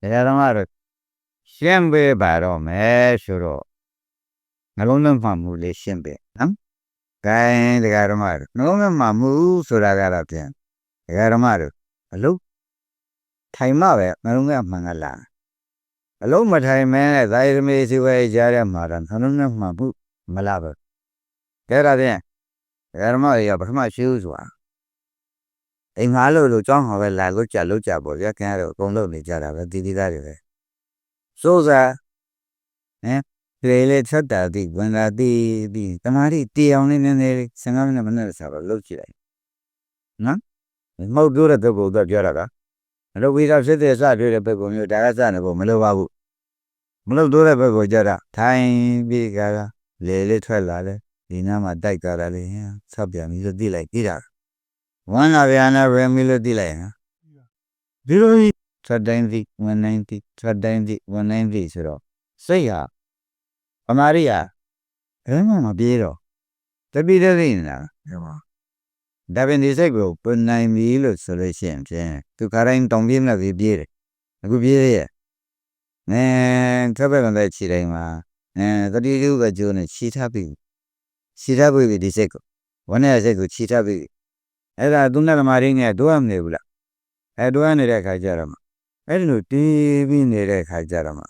တရားဓမ္မတော့ရှင်းပေးပါတော့မယ်ဆိုတော့နှလုံးသွင်းမှမှုလေးရှင်းပေးနော်။ဂိုင်းတရားဓမ္မတို့နှလုံးသွင်းမှမှုဆိုတာကတော့ပြန်တရားဓမ္မတို့အလုံးထိုင်မှပဲနှလုံးသွင်းမှန်ကလားအလုံးမထိုင်မဲနဲ့သာယမေစီဝဲကြားတဲ့မှာတော့နှလုံးသွင်းမှမှုမလားပဲ။ကဲဒါဖြင့်တရားဓမ္မတွေကပထမရှိဘူးဆိုတာ အိမ်ငါလို့လို့ကြောင်းဟောပဲလာလို့ကြလို့ကြပေါ့ဗျာခင်ဗျားတို့အကုန်လုံးနေကြတာပဲတီတီသားတွေပဲစိုးစားဟမ်ဒီလေချက်တာတိဝင်လာတိတိတမာတိတီအောင်လေးနည်းနည်းလေး15မိနစ်မနဲ့စားတော့လုပ်ကြည့်လိုက်နော်မဟုတ်ပြောတဲ့ပုဂ္ဂိုလ်တော့ပြောတာကအလုပ်ဝိသာဖြစ်တဲ့စပြောတဲ့ပုဂ္ဂိုလ်မျိုးဒါကစနေဖို့မလိုပါဘူးမလုပ်တော့တဲ့ပုဂ္ဂိုလ်ကြတာထိုင်ပြီးကြတာလေလေးထွက်လာတယ်ဒီနားမှာတိုက်ကြတာလေဟမ်ဆောက်ပြန်ပြီးတော့တိလိုက်တိတာ ဝမ်းလာပြန်လာရမီလို့တိလိုက်ဟမ်ဒီလိုထွက်တိုင်းတိဝင်တိုင်းတိထွက်တိုင်းတိဝင်တိုင်းတိဆိုတော့စိတ်ဟာပမာရိယဘယ်မှမပြေတော့တပိတသိနေတာဟဲ့ပါဒါပင်ဒီစိတ်ကိုပွန်နိုင်ပြီလို့ဆိုလို့ရှိရင်ဖြင့်သူခါတိုင်းတောင်ပြင်းနဲ့ပြေးပြေးတယ်အခုပြေးရဲ့နဲထွက်ပဲ့တဲ့ခြေတိုင်းမှာအဲတတိယကကျိုးနဲ့ခြေထားပြီခြေထားပြီဒီစိတ်ကိုဝမ်းနဲ့စိတ်ကိုခြေထားပြီ အဲ့ဒါသူနဲ့သမားရင်းနဲ့တို့ရမနေဘူးလားအဲတို့ရနေတဲ့ခါကျတော့မှအဲ့ဒီလိုတီးပြီးနေတဲ့ခါကျတော့မှ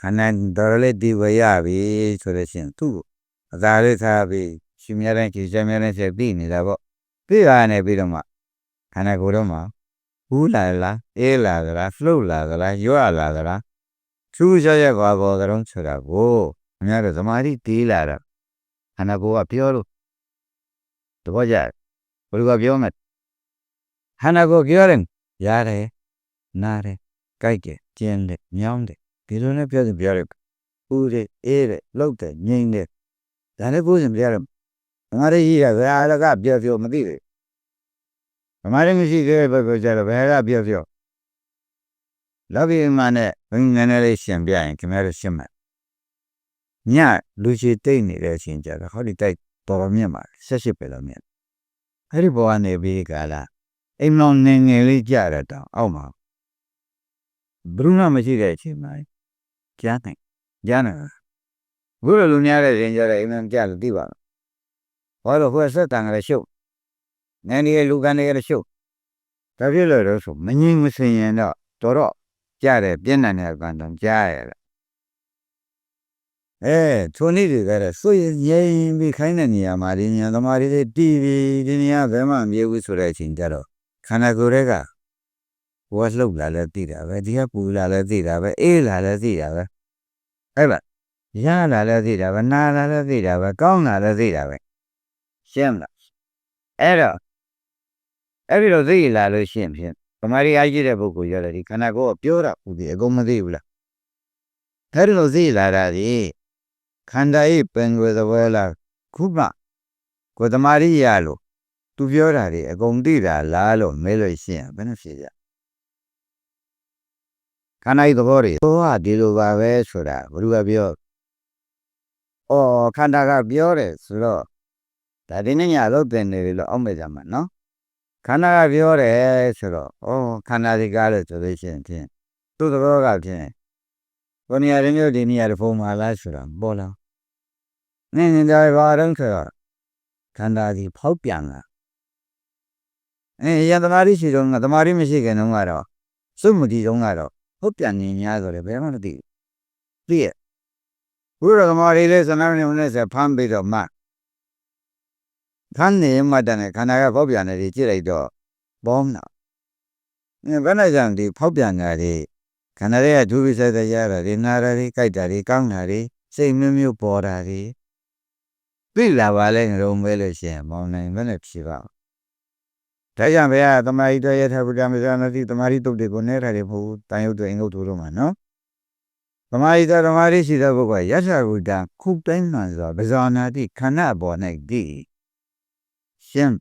ခန္ဓာတော်လေးဒီဝရပြီဆိုလို့ရှိရင်သူ့ကိုအသာလေးထားပြီးရှင်မြတဲ့ကြီးရှင်မြတဲ့ချက်ပြီးနေတာပေါ့ပြီးရနေပြီးတော့မှခန္ဓာကိုယ်တော့မှဘူးလာလားအေးလာသလားလှုပ်လာသလားရွလာသလားသူ့ရရက်ကွာပေါ်ကြုံဆိုတာကိုအများတော့သမာဓိတီးလာတာခန္ဓာကိုယ်ကပြောလို့တဘောကြ ဘယ်လိုကပြောမလဲခန္ဓာကိုယ်ပြောတယ်ရတယ်နားတယ်ကြိုက်တယ်ကျင်းတယ်မြောင်းတယ်ဒီလိုနဲ့ပြောတယ်ပြောတယ်ဦးတယ်အေးတယ်လှုပ်တယ်ငြိမ်တယ်ဒါလည်းကိုယ်စင်ပြောတယ်ငါတို့ကြီးရဘယ်အားကပြောပြောမသိဘူးဗမာရင်မရှိသေးတဲ့ဘက်ကျတော့ဘယ်ကပြောပြောလောကီမှာနဲ့ဘယ်နည်းနည်းလေးရှင်ပြရင်ခင်ဗျားတို့ရှင်းမယ်ညလူချီတိတ်နေတဲ့အချိန်ကျတော့ဟောဒီတိုက်ပေါ်မြင့်ပါဆက်ရှိပဲလို့မြင် အဲ့ဒီဘောကနေပြီးကလာအိမ်လောင်နေငယ်လေးကြရတော့အောက်မှာဘရုနာမရှိတဲ့အချိန်မှာကြားနိုင်ကြားနိုင်ဘုရားလူများတဲ့ရင်ကြတဲ့အိမ်မကြလို့သိပါလားဘာလို့ဟိုဆက်တန်ကလေးရှုပ်နန်းဒီလူကန်တွေကလည်းရှုပ်ဒါဖြစ်လို့တော့ဆိုမငင်းမစင်ရင်တော့တော်တော့ကြားတယ်ပြင်းထန်တဲ့ကန်တော့ကြားရတာ အဲထိုနည်းတွေကတော့စွရင်ရင်ပြီးခိုင်းတဲ့နေရာမှာဒီညာသမားတွေတီးပြီးဒီနေရာဘယ်မှမပြေဘူးဆိုတဲ့အချိန်ကြတော့ခန္ဓာကိုယ်တွေကဘဝလှုပ်လာလဲသိတာပဲဒီကပူလာလဲသိတာပဲအေးလာလဲသိတာပဲအဲ့ပါရလာလဲသိတာပဲနာလာလဲသိတာပဲကောင်းလာလဲသိတာပဲရှင်းမလားအဲ့တော့အဲ့ဒီတော့သိလာလို့ရှင်းဖြင့်ဗမာရီအားကြီးတဲ့ပုဂ္ဂိုလ်ရတဲ့ဒီခန္ဓာကိုယ်ကပြောတာဘူးဒီအကုန်မသိဘူးလားအဲ့ဒီလိုသိလာတာဒီ ခန္ဓာဤပင်ွယ်သဘောလားခုမှကိုယ်သမာရိရလို့သူပြောတာဒီအကုန်သိတာလားလို့မဲလို့ရှင်းဘယ်နှဖြစ်ကြခန္ဓာဤသဘောတွေဟောကဒီလိုပါပဲဆိုတာဘုရားပြောဩခန္ဓာကပြောတယ်ဆိုတော့ဒါဒီနေ့ညလို့တင်နေပြီလို့အောက်မဲ့ကြမှာနော်ခန္ဓာကပြောတယ်ဆိုတော့ဩခန္ဓာဒီကားလို့ဆိုလို့ရှိရင်ဖြင့်သူ့သဘောကဖြင့် ကိုနေရာရင်းမျိုးဒီနေရာတစ်ဖုံမှာလားဆိုတာပေါ်လာနင်းနေတယ်ဘာတော့ဆိုတော့ခန္ဓာဒီဖောက်ပြန်လာအဲရန်သမားရှိတော့ငါသမားမရှိခင်တုန်းကတော့စုမတီတုန်းကတော့ဟုတ်ပြန်နေများဆိုတယ်ဘယ်မှမသိဘူးသိရဘုရားသမားလေးစနာနေနဲ့ဆက်ဖမ်းပြီးတော့မှခန်းနေမှတန်တဲ့ခန္ဓာကဖောက်ပြန်နေကြည့်လိုက်တော့ဘောမနာဘယ်နဲ့ကြောင့်ဒီဖောက်ပြန်တာတွေ ခန္ဓာရဲ့ဒုဝိသတရတာတွေနာတာတွေကြိုက်တာတွေကောင်းတာတွေစိတ်မျိုးမျိုးပေါ်တာတွေသိလာပါလဲငရုံမဲလို့ရှိရင်မောင်းနိုင်ဘယ်နဲ့ဖြေပါဒါကြောင့်ဘုရားသမာဓိတော်ရထဗုဒ္ဓမေဇာနတိသမာဓိတုတ်တွေကိုနဲထားတယ်မဟုတ်ဘူးတန်ရုပ်တွေအင်္ဂုတ်တို့မှာနော်သမာဓိတော်သမာဓိရှိတဲ့ပုဂ္ဂိုလ်ကယထာကုတံခုတိုင်းမှန်စွာပဇာနာတိခန္ဓာပေါ်၌တည်ရှင်း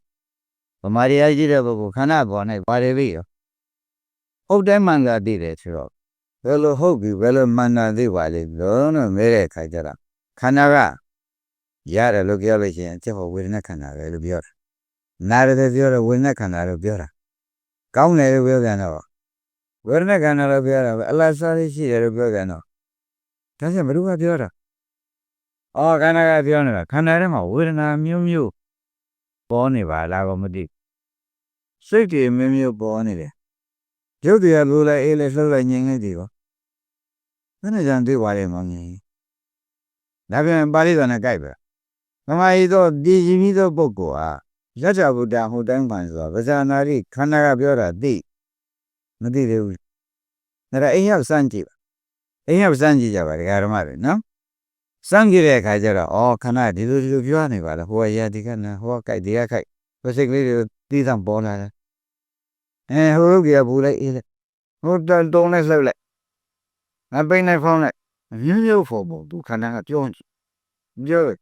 ဗမာရီယာရှိတဲ့ပုဂ္ဂိုလ်ခန္ဓာပေါ်၌ပါတယ်ပြီရောဟုတ်တိုင်းမှန်တာသိတယ်ဆိုတော့ ဘယ်လိုဟုတ်ပြီဘယ်လိုမှန်တာသိပါလိမ့်လို့တော့မဲတဲ့ခါကျတော့ခန္ဓာကရတယ်လို့ပြောလို့ရှိရင်ချက်ဟောဝေဒနာခန္ဓာပဲလို့ပြောတာနာရတယ်ပြောတော့ဝေဒနာခန္ဓာလို့ပြောတာကောင်းတယ်လို့ပြောပြန်တော့ဝေဒနာခန္ဓာလို့ပြောတာပဲအလတ်စားလေးရှိတယ်လို့ပြောကြတော့ဒါဆိုဘယ်သူကပြောတာအော်ခန္ဓာကပြောနေတာခန္ဓာထဲမှာဝေဒနာမျိုးမျိုးပေါ်နေပါလားကောမသိစိတ်တွေမျိုးမျိုးပေါ်နေတယ် ရုပ်တွေကလိုလိုက်အေးလိုက်လှုပ်လိုက်ငြိမ်လိုက်ဒီကောဘယ်နဲ့ကြံတွေ့ပါလဲမောင်ကြီးဒါပြန်ပါဠိတော်နဲ့ကြိုက်ပဲမမကြီးတော့ဒီကြီးပြီးသောပုဂ္ဂိုလ်ဟာရတ္တဗုဒ္ဓဟိုတိုင်းပန်ဆိုတာဗဇာနာရိခန္ဓာကပြောတာသိမသိသေးဘူးဒါတော့အိမ်ရောက်စမ်းကြည့်ပါအိမ်ရောက်စမ်းကြည့်ကြပါဒကာဓမ္မတွေနော်စမ်းကြည့်တဲ့အခါကျတော့ဩခန္ဓာဒီလိုဒီလိုပြောနေပါလားဟိုကရာဒီကနဟိုကကြိုက်ဒီကကြိုက်ဘယ်စိတ်ကလေးတွေတီးသံပေါ်လာတယ် အဲဟိုလုတ်ကြီးကဘူးလိုက်အေးလိုက်ဟိုတုံးလိုက်လှုပ်လိုက်ငါပိန်လိုက်ဖောင်းလိုက်မျိုးမျိုးဖို့ပေါ့သူခန္ဓာကပြောကြည့်ပြောတယ်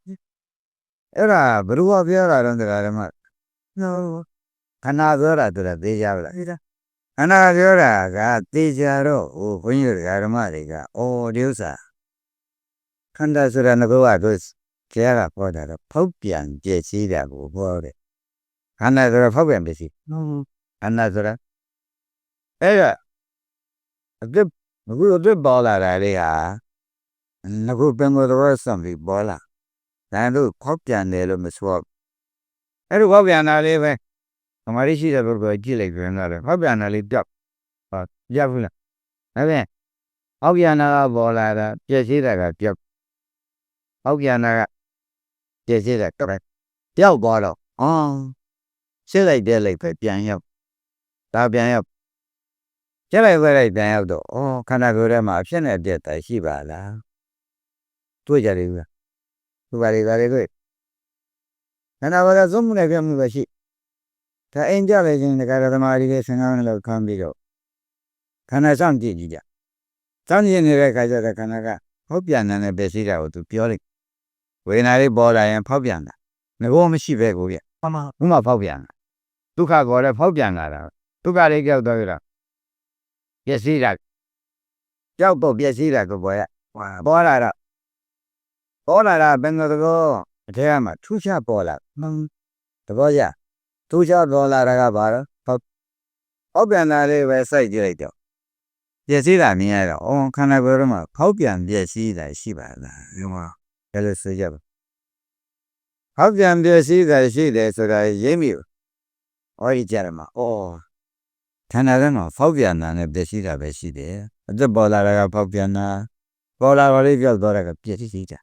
အဲ့ဒါဘယ်သူကပြောတာတော့တရားဓမ္မနော်ခန္ဓာပြောတာသူကသိကြပါလားသိတာခန္ဓာပြောတာကသိကြတော့ဟိုဘုန်းကြီးတရားဓမ္မတွေကအော်ဒီဥစ္စာခန္ဓာဆိုတာငါကတို့ကျဲကပေါ်တာတော့ဖောက်ပြန်ပြည့်စည်တာကိုပြောတယ်ခန္ဓာဆိုတာဖောက်ပြန်ပြည့်စည် ဟုတ်ခန္ဓာဆိုတာအဲ့ဒါအစ်အခုတော့ပေါ်လာတာလေဟာငါကပင်ကိုတော့စံပြီးပေါ်လာဒါတို့ဖောက်ပြန်တယ်လို့မဆိုအဲ့လိုဖောက်ပြန်တာလေးပဲသမာဓိရှိတဲ့ပုဂ္ဂိုလ်ကြည့်လိုက်ပြန်လာတယ်ဖောက်ပြန်တာလေးပြောက်ဟောရဘူးလားဒါပြန်ဖောက်ပြန်တာကပေါ်လာတာပြည့်စည်တာကပြောက်ဖောက်ပြန်တာကပြည့်စည်တာတော့ပြောက်သွားတော့အော်ရှင်းလိုက်တဲ့လိုက်ပဲပြန်ရောက် ဒါပြန်ရောက်ကျက်လိုက်ဝဲလိုက်ပြန်ရောက်တော့ဩခန္ဓာကိုယ်ထဲမှာအဖြစ်နဲ့အပြက်တိုင်ရှိပါလားတွေ့ကြတယ်ဗျာသူပါလေပါလေတွေ့ခန္ဓာဘာသာသုံးမှုနဲ့ပြမှုပဲရှိဒါအိမ်ကြလေခြင်းတက္ကရာသမားကြီးလေးဆင်ကားနဲ့လောက်ခံပြီးတော့ခန္ဓာဆောင်ကြည့်ကြည့်ကြစောင့်ကြည့်နေတဲ့ခါကျတော့ခန္ဓာကဖောက်ပြန်တဲ့ပဲရှိတာကိုသူပြောလိုက်ဝေဒနာလေးပေါ်လာရင်ဖောက်ပြန်တာငဘောမရှိပဲကိုဗျမှန်ပါဘုမဖောက်ပြန်တာဒုက္ခကောလည်းဖောက်ပြန်လာတာ ဒုက္ခလေးကြောက်တော့ရတာပျက်စီးတာကြောက်တော့ပျက်စီးတာကိုပေါ်ရပေါ်လာတော့ပေါ်လာတာဘယ်လိုတော့အထဲမှာထူးခြားပေါ်လာမှန်တဘောရထူးခြားပေါ်လာတာကဘာလဲဟောဟောပြန်တာလေးပဲစိုက်ကြည့်လိုက်တော့ပျက်စီးတာမြင်ရတော့အော်ခန္ဓာကိုယ်တော့မှဖောက်ပြန်ပျက်စီးတာရှိပါလားဒီမှာဘယ်လိုဆိုကြပါဟောက်ပြန်ပျက်စီးတာရှိတယ်ဆိုတာရိပ်မိဟောဒီကြရမှာအော် ခန္ဓာထဲမှာဖောက်ပြန်တာနဲ့ပျက်စီးတာပဲရှိတယ်အသက်ပေါ်လာတာကဖောက်ပြန်တာပေါ်လာတော့လေးပြောက်သွားတာကပျက်စီးတာ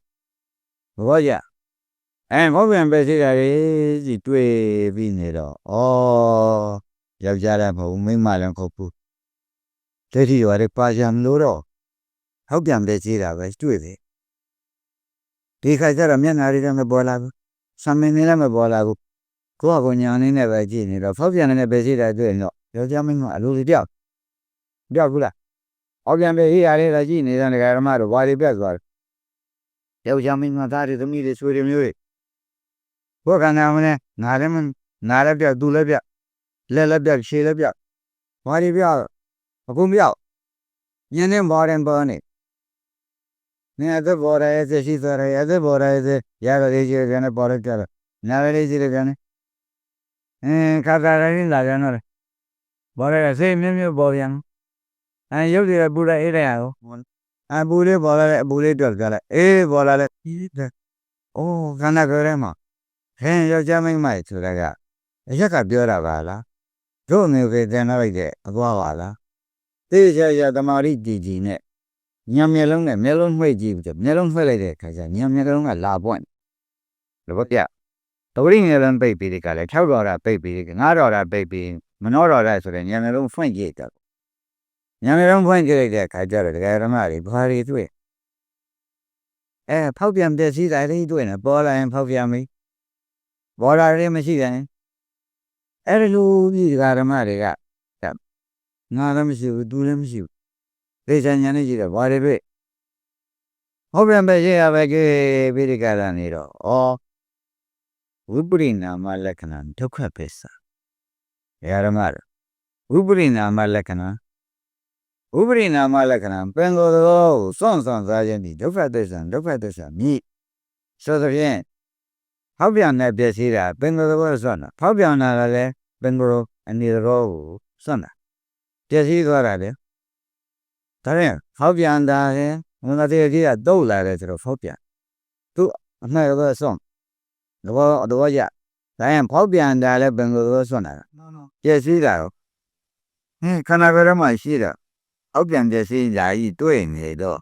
ဘောကြအဲဖောက်ပြန်ပျက်စီးတာလေးစီတွေ့ပြီးနေတော့ဩယောက်ျားလည်းမဟုတ်မိန်းမလည်းမဟုတ်ဘူးဒိဋ္ဌိရွာတွေပါကြံလို့တော့ဖောက်ပြန်ပျက်စီးတာပဲတွေ့တယ်ဒီခါကျတော့မျက်နှာတွေလည်းမပေါ်လာဘူးဆံမင်းလည်းမပေါ်လာဘူးကိုယ့်အကူညာနေနဲ့ပဲကြည့်နေတော့ဖောက်ပြန်နေတဲ့ပျက်စီးတာတွေ့ရင်တော့ ယောက်ျားမင်းမအလိုတွေပြောက်ပြောက်ဘူးလားအောက်ပြန်ပဲဟေးရလေးလာကြည့်နေတဲ့ဒကာရမတို့ဘာတွေပြတ်သွားတယ်ယောက်ျားမင်းမသားတွေသမီးတွေဆွေတွေမျိုးတွေဘုခန္ဓာမနဲ့ငါလည်းမနာလည်းပြောက်သူလည်းပြောက်လက်လည်းပြောက်ခြေလည်းပြောက်ဘာတွေပြောက်အကုန်ပြောက်ညနေဘော်ရင်ပေါ်နေနေအသက်ဘော်ရဲစေရှိစေရဲအသက်ဘော်ရဲစေရရလေးကြီးပြန်ပေါ်ရကြတော့နားလေးကြီးပြန်အင်းခါတာရင်းလာပြန်တော့ ဘောရဲစေမြမြပေါ်ပြန်အဲရုပ်တွေပူလိုက်အေးလိုက်ရအောင်အပူလေးပေါ်လာတဲ့အပူလေးတွက်ကြလိုက်အေးပေါ်လာတဲ့အိုးခန္ဓာကိုယ်ထဲမှာဟင်းယောက်ျားမိန်းမဆိုတာကအရက်ကပြောတာပါလားတို့မျိုးပဲတင်လိုက်တဲ့အသွားပါလားတေးချာချာတမာရီကြည်ကြည်နဲ့ညံမျက်လုံးနဲ့မျက်လုံးမှိတ်ကြည့်ပြီးမျက်လုံးမှိတ်လိုက်တဲ့အခါကျညံမျက်လုံးကလာပွင့်လို့ပြတဝိညာဉ်လုံးပိတ်ပြီးဒီကလည်း၆ဒေါ်လာပိတ်ပြီးငါးဒေါ်လာပိတ်ပြီး မနှောဒေါ်လာဆိုတဲ့ညံမျက်လုံးဖွင့်ကြည့်တော့ညံမျက်လုံးဖွင့်ကြည့်လိုက်တဲ့အခါကျတော့ဒကာရမတွေဘာတွေတွေ့အဲဖောက်ပြန်ပြည့်စည်တာလေးတွေ့နေပေါ်လာရင်ဖောက်ပြန်ပြီပေါ်လာတယ်မရှိတယ်အဲ့လိုပြည်ဒကာရမတွေကငါလည်းမရှိဘူးသူလည်းမရှိဘူးသေချာညာနေကြည့်တော့ဘာတွေပဲဟုတ်ပြန်ပဲရရပဲကေပိရိကရနေတော့ဩဝိပရိနာမလက္ခဏာဒုက္ခပစ္စ ယရမဝိပရိနာမလက္ခဏာဝိပရိနာမလက္ခဏာပင်ကိုယ်တော်ကိုစွန့်စွန့်စားခြင်းဒီဒုက္ခသစ္စာဒုက္ခသစ္စာမြည်ဆိုသဖြင့်ဖောက်ပြန်တဲ့ပစ္စည်းတာပင်ကိုယ်တော်စွန့်တာဖောက်ပြန်တာလည်းပင်ကိုယ်အနေတော်ကိုစွန့်တာပစ္စည်းသွားတာလေဒါရင်ဖောက်ပြန်တာရင်ငါတဲ့ကြီးကတုတ်လာတယ်ဆိုတော့ဖောက်ပြန်သူအမှန်တော့ဆုံးတော့တော့ရ ဒါရင်ဖောက်ပြန်တာလည်းဘယ်လိုလဲဆွမ်းတာပြည့်စည်တာရောဟင်းခန္ဓာကိုယ်ထဲမှာရှိတာဖောက်ပြန်ပြည့်စည်ဓာကြီးတွေ့နေတော့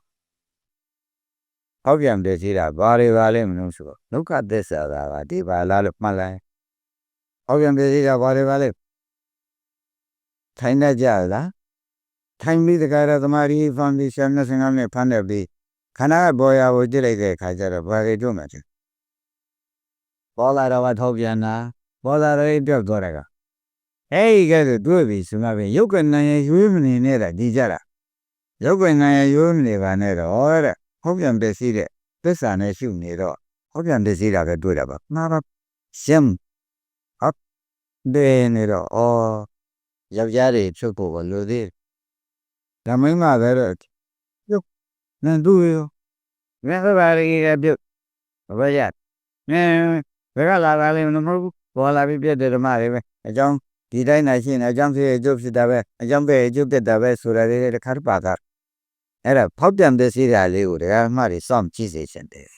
ဖောက်ပြန်ပြည့်စည်တာဘာတွေပါလဲမလို့ဆိုတော့ဒုက္ခသစ္စာကဒီပါလားလို့မှတ်လိုက်ဖောက်ပြန်ပြည့်စည်တာဘာတွေပါလဲထိုင်တတ်ကြလားထိုင်ပြီးတကားရသမารီဖောင်ဒေးရှင်းနဲ့ဆင်ကနဲ့ဖမ်းတယ်ပြီးခန္ဓာကပေါ်ရကိုကြည့်လိုက်တဲ့အခါကျတော့ဘာတွေတွေ့မှာလဲ ပေါ်လာတော့ထောက်ပြန်တာပေါ်လာတော့ပြောက်သွားတယ်ကအဲ့ဒီကဲဆိုတွေ့ပြီဆိုမှပဲရုပ်ကနံရရွေးမနေနဲ့တာဒီကြတာရုပ်ကနံရရွေးမနေပါနဲ့တော့တဲ့ဟောက်ပြန်ပစ္စည်းတဲ့သစ္စာနဲ့ရှုနေတော့ဟောက်ပြန်ပစ္စည်းတာပဲတွေ့တာပါမှားပါရှင်းဟပ်ဒဲနေတော့ဩယောက်ျားတွေဖြုတ်ဖို့ဘလို့သေးဒါမင်းမပဲတော့ပြုတ်နန်သူရောငါဘာရီကပြုတ်ဘာရငဲ ဘယ်ကလာတာလဲမဟုတ်ဘူးပေါ်လာပြီးပြတဲ့ဓမ္မတွေပဲအကြောင်းဒီတိုင်းနိုင်ရှင်းအကြောင်းဖြစ်အကျိုးဖြစ်တာပဲအကြောင်းပဲအကျိုးဖြစ်တာပဲဆိုတာလေးတစ်ခါပါတာအဲ့ဒါဖောက်ပြန်တဲ့စီးတာလေးကိုတရားမှတွေစောင့်ကြည့်စေချင်တယ်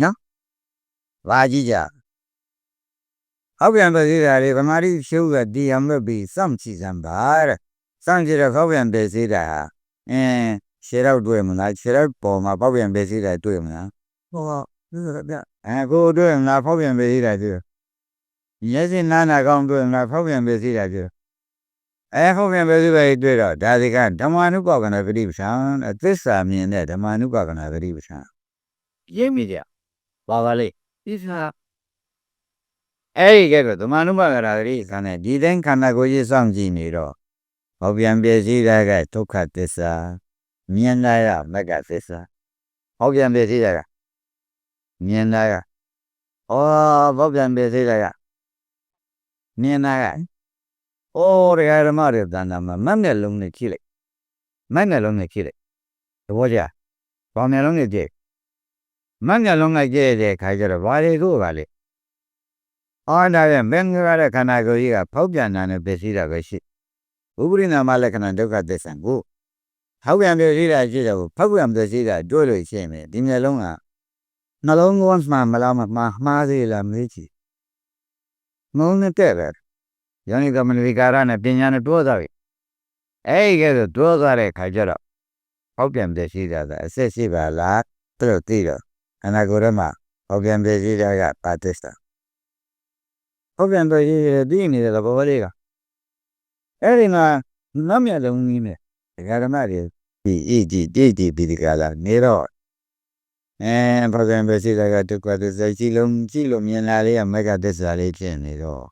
နော်ဘာကြည့်ကြဟောက်ပြန်တဲ့စီးတာလေးဗမာတိရှုပ်ကဒီရမဲ့ပြီးစောင့်ကြည့်စမ်းပါတဲ့စောင့်ကြည့်တော့ဖောက်ပြန်တဲ့စီးတာဟာအင်းရှေ့တော့တွေ့မလားရှေ့တော့ပေါ်မှာဖောက်ပြန်တဲ့စီးတာတွေ့မလားဟောဒီကပြ အခုတွေ့ငါဖောက်ပြန်ပေးသေးတာကျမျက်စိနားနာကောင်းတွေ့ငါဖောက်ပြန်ပေးသေးတာကျအဲဖောက်ပြန်ပေးသေးပဲတွေ့တော့ဒါစီကဓမ္မနုပါကနာပရိပ္ပံအသစ္စာမြင်တဲ့ဓမ္မနုပါကနာပရိပ္ပံရိပ်မိကြပါပါလေဒီစာအဲ့ဒီကဲတော့ဓမ္မနုပါကနာပရိပ္ပံနဲ့ဒီတိုင်းခန္ဓာကိုယ်ကြီးစောင့်ကြည့်နေတော့ဖောက်ပြန်ပေးသေးတာကဒုက္ခသစ္စာမြင်လာရမက္ကသစ္စာဖောက်ပြန်ပေးသေးတာက မြင်လာရဩဘောပြန်ပြည့်စည်တဲ့ကမြင်လာရဩတရားဓမ္မတွေတဏ္ဍာမှာမတ်မျက်လုံးနဲ့ကြည့်လိုက်မတ်မျက်လုံးနဲ့ကြည့်လိုက်သဘောကျဘောမျက်လုံးနဲ့ကြည့်မတ်မျက်လုံးနဲ့ကြည့်တဲ့ခါကျတော့ဘာတွေကိုပါလဲအော်ဒါရဲ့မင်းကရတဲ့ခန္ဓာကိုယ်ကြီးကဖောက်ပြန်တာနဲ့ပြည့်စည်တာပဲရှိဥပရိနာမလက္ခဏာဒုက္ခသစ္စာကိုဟောက်ပြန်ပြည့်စည်တာရှိတယ်ကိုဖောက်ပြန်ပြည့်စည်တာတွေ့လို့ရှိရင်ဒီမျက်လုံးက နှလုံးကောမှမလားမမှားမှားသေးလားမေးကြည့်မုန်းတဲ့တဲ့ယောနိကမနဝိကာရနဲ့ပညာနဲ့တွဲသွားပြီအဲ့ဒီကဲဆိုတွဲသွားတဲ့ခါကျတော့ဟောက်ပြန်ပြည့်စည်တာကအစစ်ရှိပါလားသူတို့သိတော့အနာကိုယ်ထဲမှာဟောက်ပြန်ပြည့်စည်တာကပါတစ္တာဟောက်ပြန်ပြည့်စည်တဲ့ပြီးနေတဲ့ဘောလေးကအဲ့ဒီမှာနတ်မြတ်လုံးကြီးနဲ့ဒကာဓမ္မတွေဒီအကြည့်ကြည့်ကြည့်ပြီးဒီကလာနေတော့ အဲဘာကံပဲရှိတာကဒုက္ခသစ္စာကြည့်လုံးကြည့်လို့မြင်လာလေးကမက္ကသစ္စာလေးဖြစ်နေတော့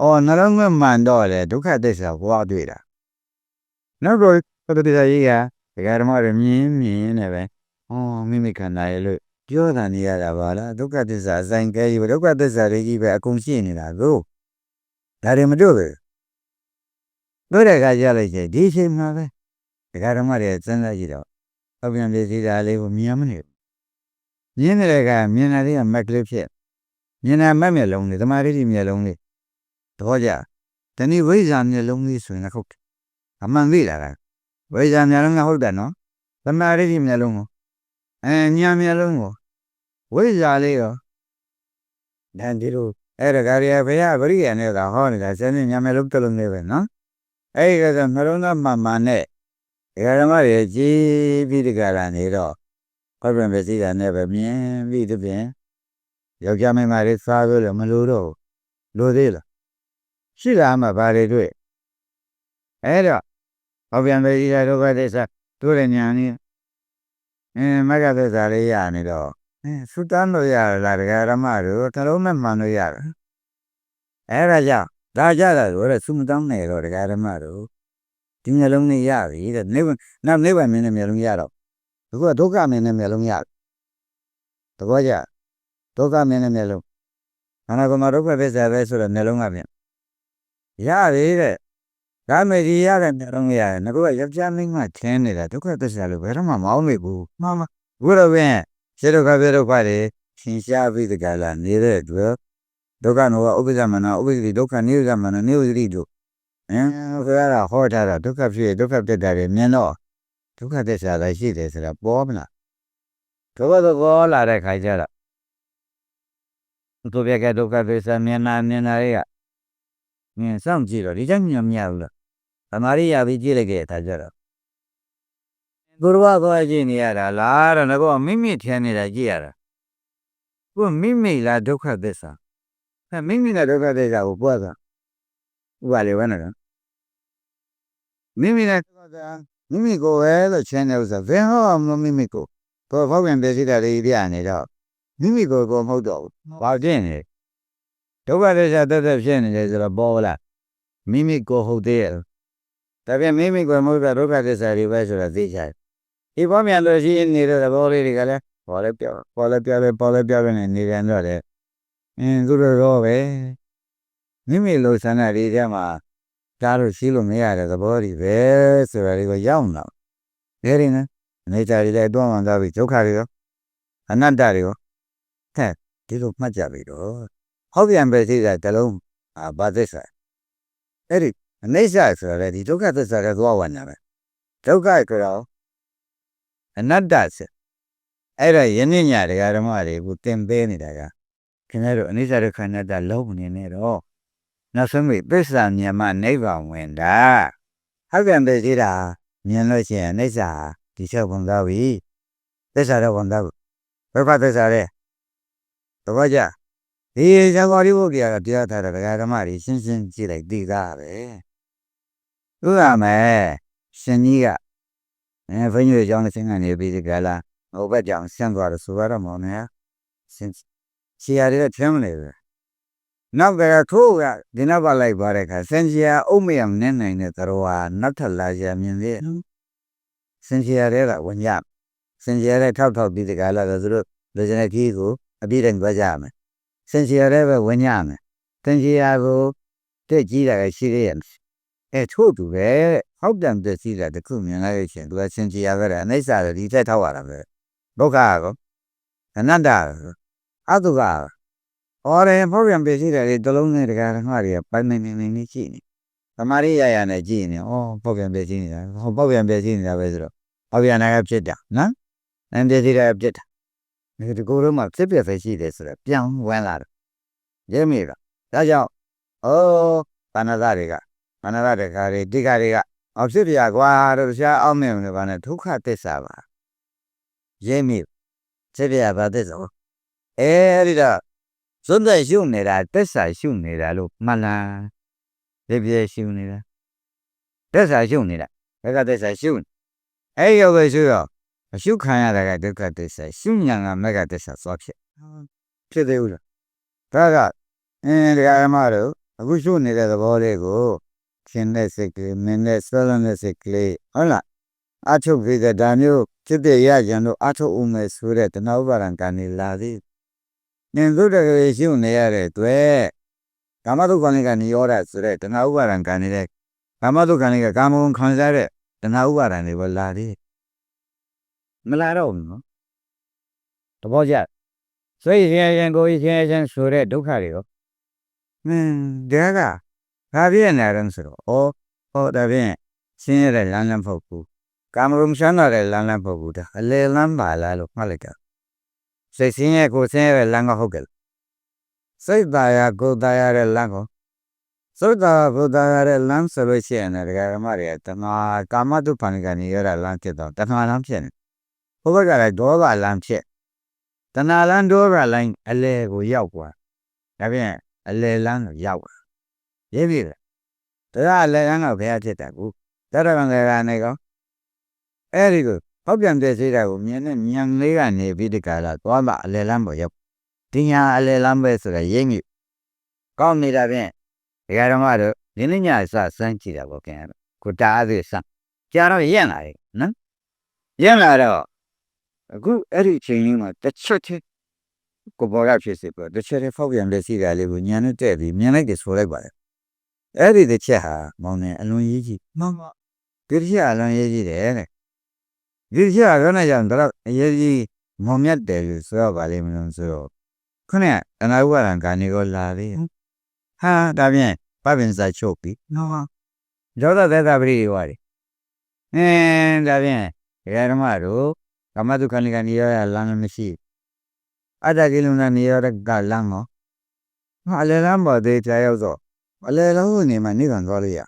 အော်နှလုံးသွင်းမှန်တော့လေဒုက္ခသစ္စာဘဝတွေ့တာနောက်တော့ပတ္တိယကြီးကဒကာဓမ္မတွေမြင်မြင်နေပဲဩမိမိခန္ဓာရဲ့လို့ပြောတာနေရတာပါလားဒုက္ခသစ္စာအဆိုင်ကဲကြီးဒုက္ခသစ္စာတွေကြီးပဲအကုန်ရှိနေတာကိုဒါတွေမတွေ့ဘူးတို့တဲ့အခါကြားလိုက်ချင်ဒီအချိန်မှာပဲဒကာဓမ္မတွေစဉ်းစားကြည့်တော့အပြန်ပြစီတာလေးကိုမြင်မနေ မြင်တဲ့ကမြင်တာလေးကမက်ကလေးဖြစ်မြင်တာမက်မျက်လုံးလေးသမာဓိတိမျက်လုံးလေးသဘောကျတဏိဝိဇ္ဇာမျက်လုံးလေးဆိုရင်ဟုတ်တယ်အမှန်သိလားဝိဇ္ဇာမျက်လုံးကဟုတ်တယ်နော်သမာဓိတိမျက်လုံးကိုအဲညာမျက်လုံးကိုဝိဇ္ဇာလေးရောဒါဒီလိုအဲ့ဒါကရီဘုရားဗရိယနဲ့ကဟောနေတာစနေညာမျက်လုံးတစ်လုံးလေးပဲနော်အဲ့ဒီကဆိုနှလုံးသားမှန်မှန်နဲ့ဒကာဓမ္မတွေကြည်ပြီးတကရာနေတော့ ဘယ်ပြန်ပဲစီတာနဲ့ပဲမြင်ပြီးတပြင်ယောက်ျားမိန်းမတွေစားလို့လည်းမလို့တော့လို့သေးလားရှိလားမှဘာတွေတွေ့အဲ့တော့ဘယ်ပြန်ပဲစီတာဒုက္ခသစ္စာတို့ရညာနေအင်းမဂ္ဂသစ္စာလေးရနေတော့အဲသုတန်းလို့ရလားဒကာဓမ္မတို့နှလုံးနဲ့မှန်လို့ရတယ်အဲ့ဒါကြောင့်ဒါကြတာဆိုတော့သုမတောင်းနေတော့ဒကာဓမ္မတို့ဒီမျက်လုံးနဲ့ရပြီတဲ့နိဗ္ဗာန်နောက်နိဗ္ဗာန်မင်းနဲ့မျက်လုံးရတော့ ဒီကဒုက္ခမင်းနဲ့မျက်လုံးရတဘောကြဒုက္ခမင်းနဲ့မျက်လုံးခန္ဓာကိုယ်မှာဒုက္ခသစ္စာပဲဆိုတော့မျက်လုံးကပြန်ရပြီတဲ့ဒါမေဒီရတဲ့မျက်လုံးရတယ်ငါတို့ကယောက်ျားမင်းကထင်းနေတာဒုက္ခသစ္စာလို့ဘယ်တော့မှမအောင်မေဘူးမှန်ပါဘုရားပင်စေဒုက္ခပြေဒုက္ခတွေသင်ရှားပြီးတကလားနေတဲ့အတွက်ဒုက္ခနောဥပ္ပဇ္ဇမနာဥပ္ပဇ္ဇတိဒုက္ခနိရောဓမနာနိရောဓတိတို့အင်းဘုရားကဟောထားတာဒုက္ခဖြစ်ဒုက္ခပြတ်တာတွေမြင်တော့ ဒုက္ခသစ္စာလည်းရှိတယ်ဆိုတာပေါ်မလားဒုက္ခသဘောလာတဲ့ခါကျတော့သူပြကဒုက္ခသစ္စာမြင်နာမြင်နာတွေကမြင်စောင့်ကြည့်တော့ဒီချက်မြင်မရဘူးလားသမာရိယာပြီးကြည့်လိုက်ခဲ့တာကြတော့ဘုရားသွားကြည့်နေရတာလားတော့ငါကမိမိထင်နေတာကြည့်ရတာကိုမိမိလားဒုက္ခသစ္စာအဲမိမိနဲ့ဒုက္ခသစ္စာကိုပွားတာဥပါလေဝနကမိမိနဲ့ဒုက္ခသစ္စာ မိမိကိုပဲလို့ချင်တဲ့ဥစ္စာဘယ်ဟောမမိမိကိုဘောဖောက်ပြန်ပြည့်စည်တာလေးပြနေတော့မိမိကိုကိုမဟုတ်တော့ဘူးဘာဖြစ်နေဒုက္ခသစ္စာတက်တက်ဖြစ်နေတယ်ဆိုတော့ပေါ်လာမိမိကိုဟုတ်သေးရဲ့ဒါပြန်မိမိကိုမဟုတ်တာဒုက္ခသစ္စာတွေပဲဆိုတာသိချင်ဒီဘောမြန်လို့ရှိနေတဲ့သဘောလေးတွေကလည်းပေါ်လဲပြောပေါ်လဲပြောလဲပေါ်လဲပြောလဲနေပြန်တော့တယ်အင်းသူတို့တော့ပဲမိမိလိုဆန္ဒတွေထဲမှာ ဒါလို့ရှိလို့မရတဲ့သဘောတွေပဲဆိုတာတွေကိုရောက်လာတယ်ဒီနေအနေချာတွေလည်းတွန်းဝင်သွားပြီဒုက္ခတွေရောအနတ္တတွေရောဟဲ့ဒီလိုမှတ်ကြပြီတော့ဟောက်ပြန်ပဲသိတာတလုံးအာဘာသစ္စာအဲ့ဒီအနေချာဆိုတာလေဒီဒုက္ခသစ္စာကသွားဝင်တာပဲဒုက္ခကြောအနတ္တဆိုအဲ့ဒါယနေ့ညတရားဓမ္မတွေကိုသင်ပေးနေတာကခင်ဗျားတို့အနိစ္စဒုက္ခအနတ္တလုံးနေနေတော့ နောက်ဆုံးပြီပစ္စာမြတ်မနိဗ္ဗာန်ဝင်တာဟောက်ပြန်ပဲသိတာမြင်လို့ရှိရင်အနိစ္စဒီချက်ဝင်သွားပြီသစ္စာတော့ဝင်သွားပြီဘယ်ဖသစ္စာလဲတပည့်ကြဒီဇာဝရီဘုရားကတရားထားတာတရားဓမ္မတွေရှင်းရှင်းကြည့်လိုက်သိတာပဲဥရမယ်ရှင်ကြီးကအဲဘုန်းကြီးအကြောင်းနဲ့ဆင်းကနေပြီးဒီကလာဟိုဘက်ကြောင်ဆင်းသွားတယ်ဆိုရတော့မောင်နဲ့ဆင်းရှီယာတွေထင်းမနေပဲ နောက်ကထိုးကဒီနောက်ပါလိုက်ပါတဲ့ခါစင်ကြီးယာအုတ်မရမနဲ့နိုင်တဲ့သရောဟာနောက်ထပ်လာကြမြင်သေးစင်ကြီးယာတွေကဝင်ရစင်ကြီးယာတွေထောက်ထောက်ပြီးဒီကလာတော့သူတို့လူကျင်တဲ့ကြီးကိုအပြည့်တိုင်းသွားကြမယ်စင်ကြီးယာတွေပဲဝင်ရမယ်စင်ကြီးယာကိုတက်ကြီးတာကရှိသေးရဲ့အဲထို့သူပဲဟောက်တံတက်စီးတာတခုမြင်လိုက်ရင်သူကစင်ကြီးယာပဲအနိစ္စတွေဒီထက်ထောက်ရတာပဲဒုက္ခကောအနတ္တအတုက အော်တယ်ဖောက်ပြန်ပြရှိတယ်လေတလုံးနဲ့တကားငါတွေကပိုင်နေနေနေကြည့်နေသမာရိရရနဲ့ကြည့်နေဩဖောက်ပြန်ပြရှိနေတာဟောဖောက်ပြန်ပြရှိနေတာပဲဆိုတော့ဖောက်ပြန်တာကဖြစ်တာနော်အန်ပြရှိတာဖြစ်တာဒီကိုယ်တော့မှဖြစ်ပြပဲရှိတယ်ဆိုတော့ပြန်ဝင်လာတယ်ရဲမိကဒါကြောင့်ဩဘာနာတွေကဘာနာတွေကတွေတိကတွေကအော်ဖြစ်ပြကွာတို့တခြားအောက်မြင်နေပါနဲ့ဒုက္ခသစ္စာပါရဲမိဖြစ်ပြဘာသစ္စာအဲဒီတော့ စွန့်သက်ရှုနေတာတက်စာရှုနေတာလို့မှတ်လားပြပြရှုနေတာတက်စာရှုနေတာဘက်ကတက်စာရှုအဲ့ရောက်ပဲရှုရောအရှုခံရတာကဒုက္ခတက်စာရှုညာကမက်ကတက်စာသွားဖြစ်ဖြစ်သေးဘူးလားဒါကအင်းဒီအမတို့အခုရှုနေတဲ့သဘောလေးကိုရှင်တဲ့စိတ်ကလေးမင်းတဲ့ဆွဲလန်းတဲ့စိတ်ကလေးဟုတ်လားအထုတ်ပြီးတဲ့ဒါမျိုးဖြစ်ပြရကြံလို့အထုတ်ဦးမယ်ဆိုတဲ့တဏှာဥပါဒံကံနေလာသ ည်နင်သုတ္တရေရှုနေရတဲ့တွေ့ကာမတုခန္ဓာကနိရောဓဆိုတဲ့တဏှာဥပါဒံကံနေတဲ့ကာမတုခန္ဓာကကာမဂုဏ်ခံစားတဲ့တဏှာဥပါဒံတွေပဲလာသေးမလာတော့ဘူးနော်တဘောကြဆွေးရင်ရင်ကိုရင်ရင်ဆိုတဲ့ဒုက္ခတွေရောမင်းဒါကဘာဖြစ်နေရလဲဆိုတော့ဩဟောဒါဖြင့်ရှင်းရတဲ့လမ်းလမ်းဖို့ဘူးကာမဂုဏ်ရှမ်းတဲ့လမ်းလမ်းဖို့ဘူးဒါအလေလမ်းပါလားလို့မှတ်လိုက်တာ စိတ်ဆင်းရဲကိုဆင်းရဲတဲ့လမ်းကဟုတ်ကဲ့စိတ်သားရကိုသားရတဲ့လမ်းကိုသုဒ္ဓဘုဒ္ဓရတဲ့လမ်းဆိုလို့ရှိရင်လည်းဒကာရမတွေတဏှာကာမတုဖန်ကနေရတဲ့လမ်းဖြစ်တော့တဏှာလမ်းဖြစ်နေဘုဘကလည်းဒေါသလမ်းဖြစ်တဏှာလမ်းဒေါသလမ်းအလဲကိုရောက်သွားဒါဖြင့်အလဲလမ်းကိုရောက်သွားရေးပြီလားတရားအလဲလမ်းကဘယ်အဖြစ်တာကူတရကံကနေကောအဲ့ဒီကို ဟောက်ပြန်တဲ့စိတ်ဓာတ်ကိုမြင်နဲ့ဉာဏ်လေးကနေပြီးဒီကလာသွားမှအလယ်လမ်းပေါ်ရောက်ဒီညာအလယ်လမ်းပဲဆိုရရိမ့်မြကောင်းနေတာဖြင့်ဒီကတော့ကတော့ဒီနေ့ညစစမ်းကြည့်တာပေါ့ခင်ဗျာကိုတာအသေးစမ်းကြာတော့ရက်လာတယ်နော်ရက်လာတော့အခုအဲ့ဒီအချိန်လေးမှာတစ်ချက်ချင်းကိုပေါ်ရဖြစ်စီပေါ့တစ်ချက်ချင်းဖောက်ပြန်တဲ့စိတ်ဓာတ်လေးကိုညံနဲ့တဲ့ပြီးမြင်လိုက်တယ်ဆိုလိုက်ပါတယ်အဲ့ဒီတစ်ချက်ဟာမောင်နေအလွန်ရေးကြီးမှန်ပါဒီတစ်ချက်အလွန်ရေးကြီးတယ်တဲ့ ဒီချာရောနေကြတော့အရေးကြီးမောင်မြတ်တယ်လို့ဆိုရပါလိမ့်မလို့ဆိုတော့ခုနကအနာဝရံကနေကိုလာသေးဟာဒါဖြင့်ပပင်စာချုပ်ပြီနော်ရောသသက်တာပရိဝါရီအင်းဒါဖြင့်တရားဓမ္မတို့ကမ္မဒုက္ခနိကနေရလမ်းမရှိအတ္တကိလုံနာနေရကလမ်းမောအလယ်လမ်းပေါ်သေးချာရောက်တော့အလယ်လုံးနေမှနေကံသွားလို့ရ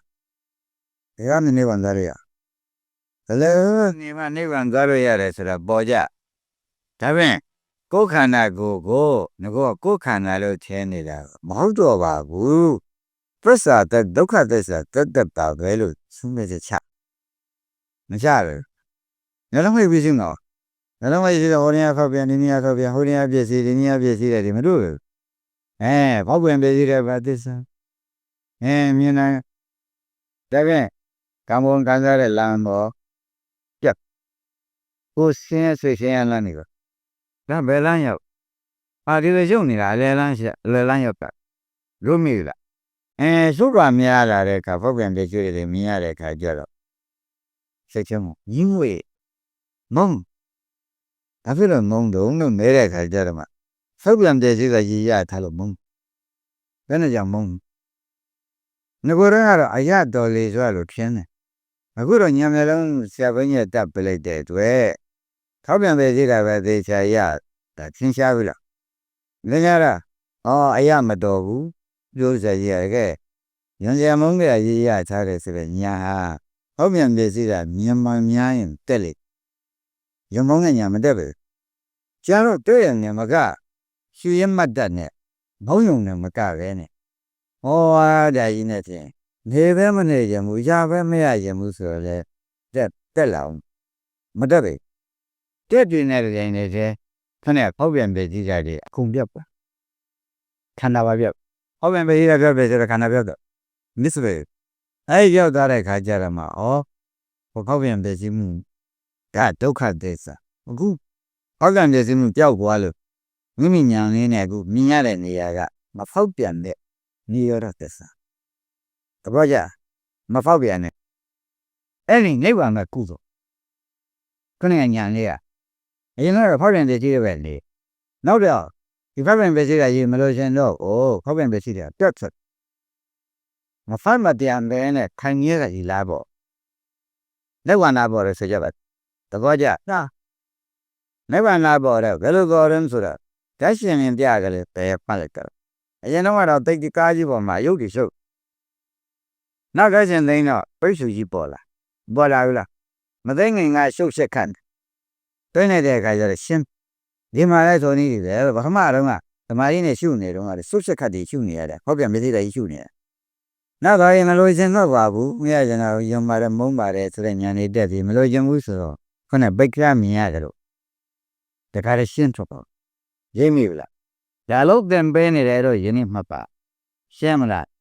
တရားနဲ့နေကံသွားလို့ရ အလယ်နေမှနေကံသွားလို့ရတယ်ဆိုတာပေါ်ကြဒါဖြင့်ကိုယ်ခန္ဓာကိုယ်ကိုငကောကိုယ်ခန္ဓာလို့ထင်နေတာမဟုတ်တော့ပါဘူးပစ္စာတဒုက္ခသစ္စာတတ္တတာပဲလို့သုံးမဲ့ချက်ချမချဘူးညလုံးမိတ်ပြီးစင်းတော့ညလုံးမိတ်ပြီးတော့ဟိုနေရာဖောက်ပြန်ဒီနေရာဖောက်ပြန်ဟိုနေရာပြည့်စည်ဒီနေရာပြည့်စည်တယ်ဒီမတို့ဘူးအဲဖောက်ပြန်ပြည့်စည်တဲ့ဗသစ္စာအဲမြင်နိုင်ဒါဖြင့်ကံဘုံကံစားတဲ့လမ်းပေါ်ပြတ် ကိုဆင်းရဲဆွေးဆင်းရဲလမ်းနေပါဒါဘယ်လမ်းရောက်အာဒီလိုရုပ်နေတာအလဲလမ်းရှက်အလဲလမ်းရောက်တာလို့မိလားအဲသုဒ္ဓများလာတဲ့အခါဖောက်ပြန်ပြည့်စည်တယ်မြင်ရတဲ့အခါကျတော့စိတ်ချင်းရင်းဝေမုံဒါဖြစ်လို့မုံတုံးလို့နေတဲ့အခါကျတော့မှဖောက်ပြန်ပြည့်စည်တဲ့ရည်ရထားလို့မုံဘယ်နဲ့ကြောင့်မုံငကိုရကတော့အရတော်လေဆိုလို့ထင်းတယ်အခုတော့ညံမျိုးလုံးဆရာဘင်းရဲ့တပ်ပလိုက်တဲ့အတွက် ထောက်ပြန်ပြည့်စည်တာပဲသေချာရဒါသင်ရှားပြီလားငင်းရတာအော်အရမတော်ဘူးပြောစရာကြီးရခဲ့ညံစရာမုန်းတဲ့ရည်ရထားတယ်ဆိုတော့ညာဟာဟောက်ပြန်ပြည့်စည်တာမြန်မာများရင်တက်လေရမုန်းတဲ့ညာမတက်ဘူးကျန်တော့တွေ့ရနေမကရှူရမတ်တတ်နဲ့ဘုံယုံနဲ့မကပဲနဲ့ဟောအားဒါကြီးနဲ့ချင်းနေပဲမနေကြဘူးရပဲမရကြဘူးဆိုတော့လေတက်တက်လာအောင်မတက်ပဲ တက်ပြင်းနေတဲ့တိုင်းနဲ့တဲ့ခနဲ့ဖောက်ပြန်ပြည့်စည်တာတွေအကုန်ပြတ်ပါခန္ဓာပါပြတ်ဟောက်ပြန်ပြည့်စည်တာပြတ်ပဲဆိုတော့ခန္ဓာပြတ်တော့မစ်ပဲအဲ့ရောက်သွားတဲ့ခါကျတော့မှဩဟောဖောက်ပြန်ပြည့်စည်မှုဒါဒုက္ခသစ္စာအခုဖောက်ပြန်ပြည့်စည်မှုပျောက်သွားလို့မိမိညာလေးနဲ့အခုမြင်ရတဲ့နေရာကမဖောက်ပြန်တဲ့နေရတဲ့သစ္စာတပည့်ကြမဖောက်ပြန်နဲ့အဲ့ဒီနိဗ္ဗာန်ကကုသိုလ်ခဏညာလေးက အရင်ကတော့ဖောက်ပြန်ပြည့်စည်ရပဲလေနောက်တော့ဒီဖောက်ပြန်ပြည့်စည်တာရေးမလို့ရှင်တော့ဩဖောက်ပြန်ပြည့်စည်တာပြတ်ထွက်မဖတ်မတရားပဲနဲ့ခံရကကြီးလားပေါ့လက်ဝါနာပေါ်ရဆိုကြပါတဘောကြဟာလက်ဝါနာပေါ်ရဘယ်လိုပေါ်ရင်းဆိုတော့ဓာတ်ရှင်ရင်ပြကြလေဘယ်ပတ်လိုက်ကြအရင်တော့ကတော့တိတ်ဒီကားကြီးပေါ်မှာရုပ်ကြီးရှုပ်နောက်ကရှင်သိန်းတော့ပိတ်ဆူကြီးပေါ်လာပေါ်လာဘူးလားမသိငင်ကရှုပ်ရှက်ခန့် တွင်းနေတဲ့အခါကျတော့ရှင်းဒီမှာလဲဆိုနေတယ်ပထမတော့ကသမားကြီးနဲ့ရှုနေတော့ကရှုပ်ရှက်ခတ်တွေရှုနေရတယ်ဟောပြန်မသိတဲ့ကြီးရှုနေတယ်နောက်တော့ရင်မလို့ရှင်တော့ပါဘူးမရကြတော့ယုံပါတယ်မုန်းပါတယ်ဆိုတဲ့ညာနေတက်ပြီးမလို့ရှင်ဘူးဆိုတော့ခုနဘိတ်ကရမြင်ရတယ်လို့တခါတည်းရှင်းထွက်ပါရိပ်မိဘူးလားဒါလို့သင်ပေးနေတယ်တော့ယင်းနေမှတ်ပါရှင်းမလား